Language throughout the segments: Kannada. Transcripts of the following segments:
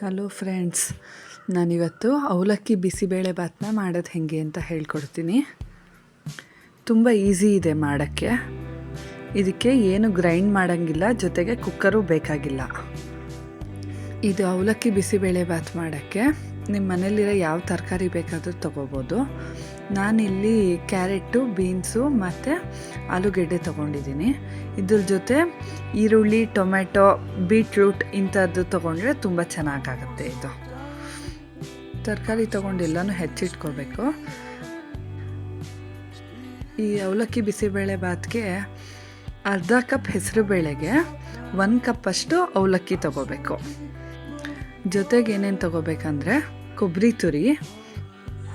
ಹಲೋ ಫ್ರೆಂಡ್ಸ್ ನಾನಿವತ್ತು ಅವಲಕ್ಕಿ ಬಿಸಿಬೇಳೆ ಭಾತನ್ನ ಮಾಡೋದು ಹೇಗೆ ಅಂತ ಹೇಳ್ಕೊಡ್ತೀನಿ. ತುಂಬ ಈಸಿ ಇದೆ ಮಾಡೋಕ್ಕೆ. ಇದಕ್ಕೆ ಏನು ಗ್ರೈಂಡ್ ಮಾಡೋಂಗಿಲ್ಲ, ಜೊತೆಗೆ ಕುಕ್ಕರು ಬೇಕಾಗಿಲ್ಲ. ಇದು ಅವಲಕ್ಕಿ ಬಿಸಿಬೇಳೆ ಭಾತ್ ಮಾಡೋಕ್ಕೆ. ನಿಮ್ಮ ಮನೇಲಿರೋ ಯಾವ ತರಕಾರಿ ಬೇಕಾದರೂ ತೊಗೋಬೋದು. ನಾನಿಲ್ಲಿ ಕ್ಯಾರೆಟು ಬೀನ್ಸು ಮತ್ತು ಆಲೂಗೆಡ್ಡೆ ತೊಗೊಂಡಿದ್ದೀನಿ. ಇದ್ರ ಜೊತೆ ಈರುಳ್ಳಿ ಟೊಮೆಟೊ ಬೀಟ್ರೂಟ್ ಇಂಥದ್ದು ತೊಗೊಂಡ್ರೆ ತುಂಬ ಚೆನ್ನಾಗಾಗುತ್ತೆ ಇದು. ತರಕಾರಿ ತೊಗೊಂಡು ಎಲ್ಲನೂ ಹೆಚ್ಚಿಟ್ಕೋಬೇಕು. ಈ ಅವಲಕ್ಕಿ ಬಿಸಿಬೇಳೆ ಬಾತ್ಗೆ ಅರ್ಧ ಕಪ್ ಹೆಸರು ಬೇಳೆಗೆ ಒಂದು ಕಪ್ಪಷ್ಟು ಅವಲಕ್ಕಿ ತೊಗೋಬೇಕು. ಜೊತೆಗೆ ಏನೇನು ತೊಗೋಬೇಕಂದ್ರೆ ಕೊಬ್ಬರಿ ತುರಿ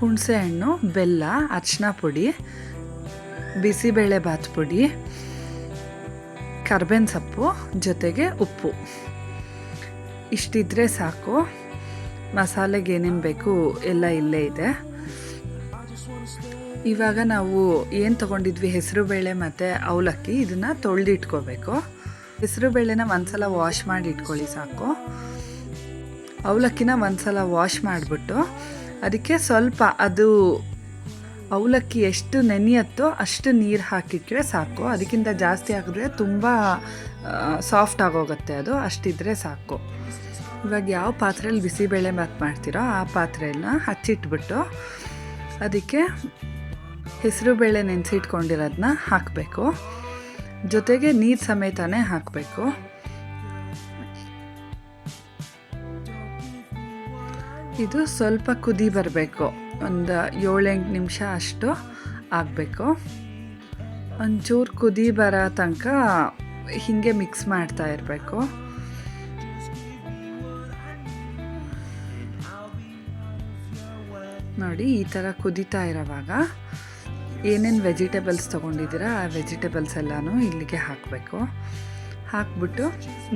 ಹುಣಸೆ ಹಣ್ಣು, ಬೆಲ್ಲ ಅರ್ಚನ ಪುಡಿ, ಬಿಸಿಬೇಳೆ ಬಾತ್ ಪುಡಿ ಕರ್ಬೇನ್ ಸೊಪ್ಪು, ಜೊತೆಗೆ ಉಪ್ಪು. ಇಷ್ಟಿದ್ರೆ ಸಾಕು. ಮಸಾಲೆಗೆ ಏನೇನು ಬೇಕು ಎಲ್ಲ ಇಲ್ಲೇ ಇದೆ. ಇವಾಗ ನಾವು ಏನು ತೊಗೊಂಡಿದ್ವಿ? ಹೆಸರು ಬೇಳೆ ಮತ್ತು ಅವಲಕ್ಕಿ. ಇದನ್ನು ತೊಳೆದಿಟ್ಕೋಬೇಕು. ಹೆಸರು ಬೇಳೆನ ಒಂದ್ಸಲ ವಾಶ್ ಮಾಡಿ ಇಟ್ಕೊಳ್ಳಿ ಸಾಕು. ಅವಲಕ್ಕಿನ ಒಂದ್ಸಲ ವಾಶ್ ಮಾಡಿಬಿಟ್ಟು ಅದಕ್ಕೆ ಸ್ವಲ್ಪ ಅದು ಅವಲಕ್ಕಿ ಎಷ್ಟು ನೆನೆಯತ್ತೋ ಅಷ್ಟು ನೀರು ಹಾಕಿಟ್ರೆ ಸಾಕು. ಅದಕ್ಕಿಂತ ಜಾಸ್ತಿ ಹಾಕಿದ್ರೆ ತುಂಬ ಸಾಫ್ಟ್ ಆಗೋಗುತ್ತೆ ಅದು. ಅಷ್ಟಿದ್ರೆ ಸಾಕು. ಇವಾಗ ಯಾವ ಪಾತ್ರೆಯಲ್ಲಿ ಬಿಸಿಬೇಳೆ ಮತ್ತು ಮಾಡ್ತೀರೋ ಆ ಪಾತ್ರೆಯನ್ನು ಹಚ್ಚಿಟ್ಬಿಟ್ಟು ಅದಕ್ಕೆ ಹೆಸರು ಬೇಳೆ ನೆನೆಸಿಟ್ಕೊಂಡಿರೋದನ್ನ ಹಾಕಬೇಕು. ಜೊತೆಗೆ ನೀರು ಸಮೇತನೇ ಹಾಕಬೇಕು. ಇದು ಸ್ವಲ್ಪ ಕುದಿ ಬರಬೇಕು. ಒಂದು ಏಳೆಂಟು ನಿಮಿಷ ಅಷ್ಟು ಆಗಬೇಕು. ಒಂಚೂರು ಕುದಿ ಬರೋ ತನಕ ಹೀಗೆ ಮಿಕ್ಸ್ ಮಾಡ್ತಾ ಇರಬೇಕು. ನೋಡಿ, ಈ ಥರ ಕುದೀತಾ ಇರೋವಾಗ ಏನೇನು ವೆಜಿಟೇಬಲ್ಸ್ ತೊಗೊಂಡಿದ್ದೀರಾ, ಆ ವೆಜಿಟೇಬಲ್ಸ್ ಎಲ್ಲನೂ ಇಲ್ಲಿಗೆ ಹಾಕಬೇಕು. ಹಾಕ್ಬಿಟ್ಟು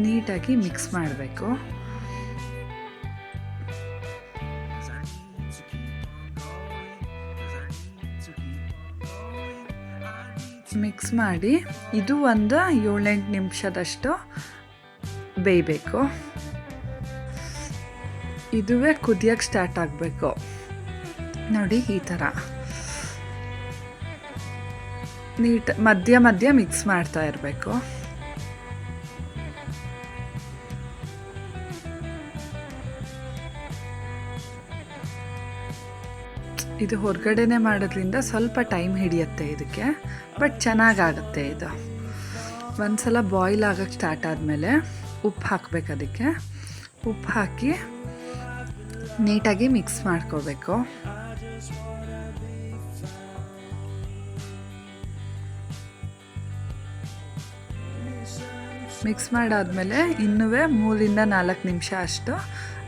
ನೀಟಾಗಿ ಮಿಕ್ಸ್ ಮಾಡಬೇಕು. ಮಿಕ್ಸ್ ಮಾಡಿ ಇದು ಒಂದು ಏಳೆಂಟು ನಿಮಿಷದಷ್ಟು ಬೇಯಬೇಕು. ಇದುವೇ ಕುದಿಯೋಕ್ಕೆ ಸ್ಟಾರ್ಟ್ ಆಗಬೇಕು. ನೋಡಿ ಈ ಥರ ನೀಟ್ ಮಧ್ಯ ಮಧ್ಯ ಮಿಕ್ಸ್ ಮಾಡ್ತಾ ಇರಬೇಕು. ಇದು ಹೊರಗಡೆನೆ ಮಾಡೋದ್ರಿಂದ ಸ್ವಲ್ಪ ಟೈಮ್ ಹಿಡಿಯುತ್ತೆ ಇದಕ್ಕೆ ಬಟ್ ಚೆನ್ನಾಗಾಗುತ್ತೆ ಇದು. ಒಂದ್ಸಲ ಬಾಯ್ಲ್ ಆಗೋಕ್ಕೆ ಸ್ಟಾರ್ಟ್ ಆದಮೇಲೆ ಉಪ್ಪು ಹಾಕ್ಬೇಕು ಅದಕ್ಕೆ. ಉಪ್ಪು ಹಾಕಿ ನೀಟಾಗಿ ಮಿಕ್ಸ್ ಮಾಡ್ಕೋಬೇಕು. ಮಿಕ್ಸ್ ಮಾಡಾದಮೇಲೆ ಇನ್ನೂ ಮೂರಿಂದ ನಾಲ್ಕು ನಿಮಿಷ ಅಷ್ಟು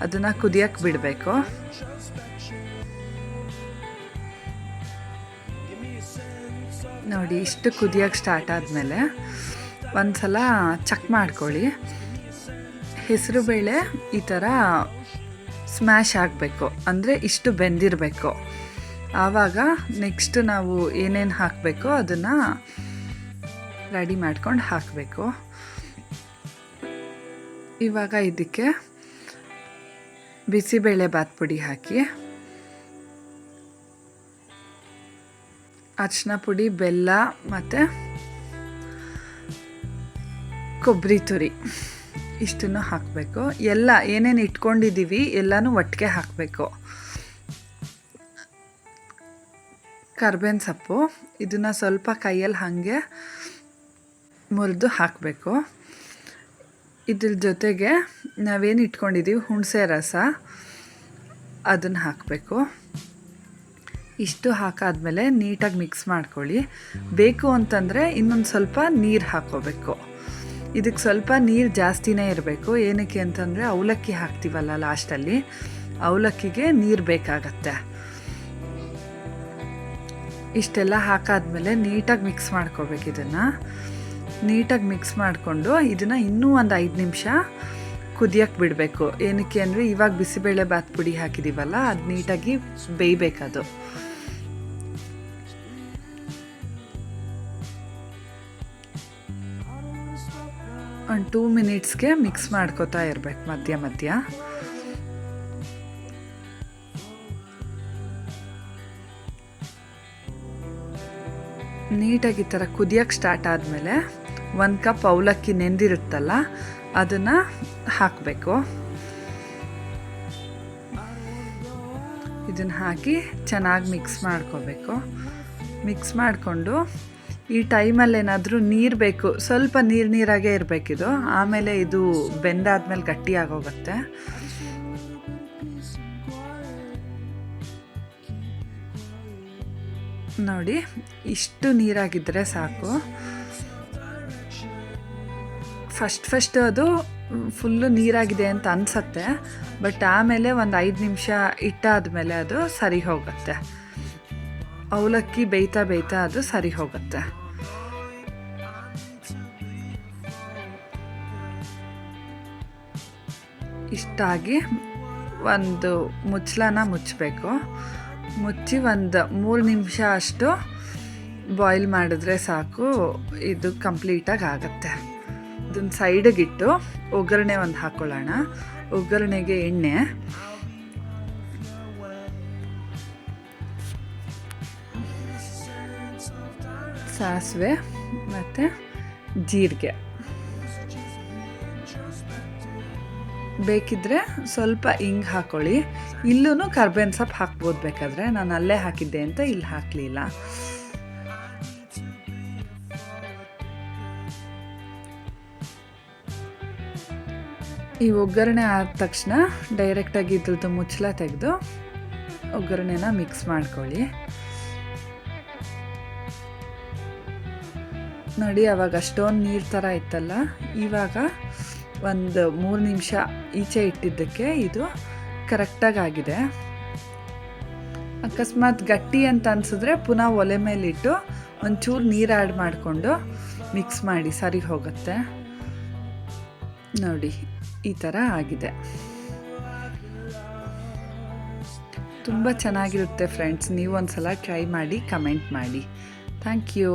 ಅದನ್ನು ಕುದಿಯಕ್ಕೆ ಬಿಡಬೇಕು. ನೋಡಿ, ಇಷ್ಟು ಕುದಿಯೋಕ್ಕೆ ಸ್ಟಾರ್ಟ್ ಆದಮೇಲೆ ಒಂದು ಸಲ ಚೆಕ್ ಮಾಡ್ಕೊಳ್ಳಿ. ಹೆಸರು ಬೇಳೆ ಈ ಥರ ಸ್ಮ್ಯಾಶ್ ಆಗಬೇಕು, ಅಂದರೆ ಇಷ್ಟು ಬೆಂದಿರಬೇಕು. ಆವಾಗ ನೆಕ್ಸ್ಟ್ ನಾವು ಏನೇನು ಹಾಕಬೇಕೋ ಅದನ್ನು ರೆಡಿ ಮಾಡ್ಕೊಂಡು ಹಾಕಬೇಕು. ಇವಾಗ ಇದಕ್ಕೆ ಬಿಸಿಬೇಳೆ ಬಾತ್ ಪುಡಿ ಹಾಕಿ. ಅರಿಶಿನ ಪುಡಿ, ಬೆಲ್ಲ ಮತ್ತು ಕೊಬ್ಬರಿ ತುರಿ. ಇಷ್ಟನ್ನು ಹಾಕಬೇಕು. ಎಲ್ಲ ಏನೇನು ಇಟ್ಕೊಂಡಿದ್ದೀವಿ ಎಲ್ಲನೂ ಒಟ್ಟಿಗೆ ಹಾಕಬೇಕು. ಕರ್ಬೇವಿನ ಸೊಪ್ಪು, ಇದನ್ನು ಸ್ವಲ್ಪ ಕೈಯಲ್ಲಿ ಹಾಗೆ ಮುರಿದು ಹಾಕಬೇಕು. ಇದ್ರ ಜೊತೆಗೆ ನಾವೇನು ಇಟ್ಕೊಂಡಿದ್ದೀವಿ, ಹುಣಸೆ ರಸ. ಅದನ್ನು ಹಾಕಬೇಕು. ಇಷ್ಟು ಹಾಕಾದಮೇಲೆ ನೀಟಾಗಿ ಮಿಕ್ಸ್ ಮಾಡ್ಕೊಳ್ಳಿ. ಬೇಕು ಅಂತಂದರೆ ಇನ್ನೊಂದು ಸ್ವಲ್ಪ ನೀರು ಹಾಕೋಬೇಕು ಇದಕ್ಕೆ ಸ್ವಲ್ಪ ನೀರು ಜಾಸ್ತಿನೇ ಇರಬೇಕು. ಏನಕ್ಕೆ ಅಂತಂದರೆ ಅವಲಕ್ಕಿ ಹಾಕ್ತೀವಲ್ಲ ಲಾಸ್ಟಲ್ಲಿ, ಅವಲಕ್ಕಿಗೆ ನೀರು ಬೇಕಾಗತ್ತೆ. ಇಷ್ಟೆಲ್ಲ ಹಾಕಾದ್ಮೇಲೆ ನೀಟಾಗಿ ಮಿಕ್ಸ್ ಮಾಡ್ಕೋಬೇಕು ಇದನ್ನು. ನೀಟಾಗಿ ಮಿಕ್ಸ್ ಮಾಡಿಕೊಂಡು ಇದನ್ನು ಇನ್ನೂ ಒಂದು ಐದು ನಿಮಿಷ ಕುದಿಯಕ್ಕೆ ಬಿಡಬೇಕು. ಏನಕ್ಕೆ ಅಂದರೆ ಇವಾಗ ಬಿಸಿಬೇಳೆ ಬಾತ್ ಪುಡಿ ಹಾಕಿದ್ದೀವಲ್ಲ ಅದು ನೀಟಾಗಿ ಬೇಯಬೇಕದು. ಒಂದು ಟೂ ಮಿನಿಟ್ಸ್ಗೆ ಮಿಕ್ಸ್ ಮಾಡ್ಕೋತಾ ಇರಬೇಕು ಮಧ್ಯ ಮಧ್ಯ. ನೀಟಾಗಿ ಈ ಥರ ಕುದಿಯೋಕ್ಕೆ ಸ್ಟಾರ್ಟ್ ಆದಮೇಲೆ ಒಂದು ಕಪ್ ಅವಲಕ್ಕಿ ನೆಂದಿರುತ್ತಲ್ಲ, ಅದನ್ನು ಹಾಕಬೇಕು. ಇದನ್ನು ಹಾಕಿ ಚೆನ್ನಾಗಿ ಮಿಕ್ಸ್ ಮಾಡ್ಕೋಬೇಕು. ಮಿಕ್ಸ್ ಮಾಡಿಕೊಂಡು ಈ ಟೈಮಲ್ಲಿ ಏನಾದರೂ ನೀರು ಬೇಕು, ಸ್ವಲ್ಪ ನೀರು ನೀರಾಗೇ ಇರಬೇಕಿದು ಆಮೇಲೆ ಇದು ಬೆಂದಾದ್ಮೇಲೆ ಗಟ್ಟಿಯಾಗೋಗುತ್ತೆ ನೋಡಿ, ಇಷ್ಟು ನೀರಾಗಿದ್ದರೆ ಸಾಕು. ಫಸ್ಟ್ ಫಸ್ಟ್ ಅದು ಫುಲ್ಲು ನೀರಾಗಿದೆ ಅಂತ ಅನಿಸತ್ತೆ, ಬಟ್ ಆಮೇಲೆ ಒಂದು ಐದು ನಿಮಿಷ ಇಟ್ಟಾದ ಮೇಲೆ ಅದು ಸರಿ ಹೋಗುತ್ತೆ. ಅವಲಕ್ಕಿ ಬೇಯ್ತಾ ಬೇಯ್ತಾ ಅದು ಸರಿ ಹೋಗುತ್ತೆ. ಇಷ್ಟಾಗಿ ಒಂದು ಮುಚ್ಚಳನ ಮುಚ್ಚಬೇಕು. ಮುಚ್ಚಿ ಒಂದು ಮೂರು ನಿಮಿಷ ಅಷ್ಟು ಬಾಯ್ಲ್ ಮಾಡಿದ್ರೆ ಸಾಕು. ಇದು ಕಂಪ್ಲೀಟಾಗಿ ಆಗುತ್ತೆ. ಇದನ್ನು ಸೈಡಿಗಿಟ್ಟು ಒಗ್ಗರಣೆ ಒಂದು ಹಾಕ್ಕೊಳ್ಳೋಣ ಒಗ್ಗರಣೆಗೆ ಎಣ್ಣೆ. ಸಾಸಿವೆ ಮತ್ತು ಜೀರಿಗೆ. ಬೇಕಿದ್ರೆ ಸ್ವಲ್ಪ ಹಿಂಗೆ ಹಾಕೊಳ್ಳಿ. ಇಲ್ಲೂ ಕರ್ಬೇವಿನ ಸೊಪ್ಪು ಹಾಕ್ಬೋದು ಬೇಕಾದರೆ. ನಾನು ಅಲ್ಲೇ ಹಾಕಿದ್ದೆ ಅಂತ ಇಲ್ಲಿ ಹಾಕಲಿಲ್ಲ. ಈ ಒಗ್ಗರಣೆ ಆದ ತಕ್ಷಣ ಡೈರೆಕ್ಟಾಗಿ ಇದ್ರದ್ದು ಮುಚ್ಚಳ ತೆಗೆದು ಒಗ್ಗರಣೆನ ಮಿಕ್ಸ್ ಮಾಡ್ಕೊಳ್ಳಿ. ನೋಡಿ, ಅವಾಗ ಅಷ್ಟೊಂದು ನೀರು ಥರ ಇತ್ತಲ್ಲ? ಇವಾಗ ಒಂದು ಮೂರು ನಿಮಿಷ ಈಚೆ ಇಟ್ಟಿದ್ದಕ್ಕೆ ಇದು ಕರೆಕ್ಟಾಗಿ ಆಗಿದೆ. ಅಕಸ್ಮಾತ್ ಗಟ್ಟಿ ಅಂತ ಅನಿಸಿದ್ರೆ ಪುನಃ ಒಲೆ ಮೇಲಿಟ್ಟು ಒಂಚೂರು ನೀರು ಆ್ಯಡ್ ಮಾಡಿಕೊಂಡು ಮಿಕ್ಸ್ ಮಾಡಿ ಸರಿ ಹೋಗುತ್ತೆ. ನೋಡಿ, ಈ ಥರ ಆಗಿದೆ. ತುಂಬ ಚೆನ್ನಾಗಿರುತ್ತೆ ಫ್ರೆಂಡ್ಸ್ ನೀವು ಒಂದು ಸಲ ಟ್ರೈ ಮಾಡಿ ಕಮೆಂಟ್ ಮಾಡಿ. Thank you